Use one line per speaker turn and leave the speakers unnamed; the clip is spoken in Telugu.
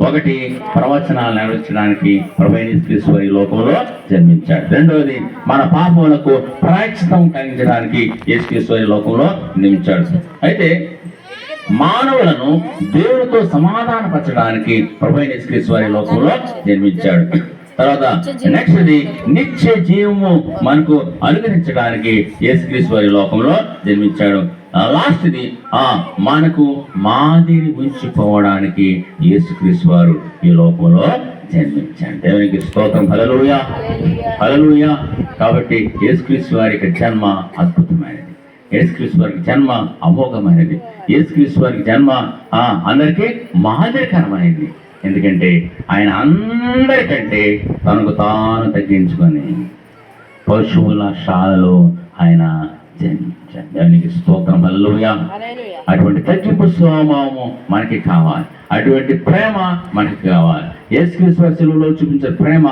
ఒకటి ప్రవచనాలు నెరవేర్చడానికి ప్రభైన లోకంలో జన్మించాడు. రెండవది మన పాపములకు ప్రాయశ్చితం కలిగించడానికి యేసుక్రీస్తు లోకంలో జన్మించాడు అయితే మానవులను దేవుడితో సమాధానపరచడానికి ప్రభైన యేసుక్రీస్తు లోకంలో జన్మించాడు. తర్వాత నెక్స్ట్ది నిత్య జీవము మనకు అనుగ్రహించడానికి యేసుక్రీస్తు వారి లోకంలో జన్మించాడు. లాస్ట్ ది ఆ మనకు మాదిరి ఉంచిపోవడానికి యేసుక్రీస్తు వారు ఈ లోకంలో జన్మించాడు దేవునికి స్తోత్రం. హలలుయ హలలుయ కాబట్టి యేసుక్రీస్తు వారి యొక్క జన్మ అద్భుతమైనది. యేసుక్రీస్తు వారికి జన్మ అమోఘమైనది. యేసుక్రీస్తు వారికి జన్మ అందరికీ మాదిరికరమైనది. ఎందుకంటే ఆయన అందరికంటే తనకు తాను తగ్గించుకొని పశువుల శాలలో ఆయన దానికి స్తోత్రం. హల్లెలూయా. అటువంటి తగ్గింపు స్వభావము మనకి కావాలి. అటువంటి ప్రేమ మనకి కావాలి. యేసుక్రీస్తు శిలువలో చూపించే ప్రేమ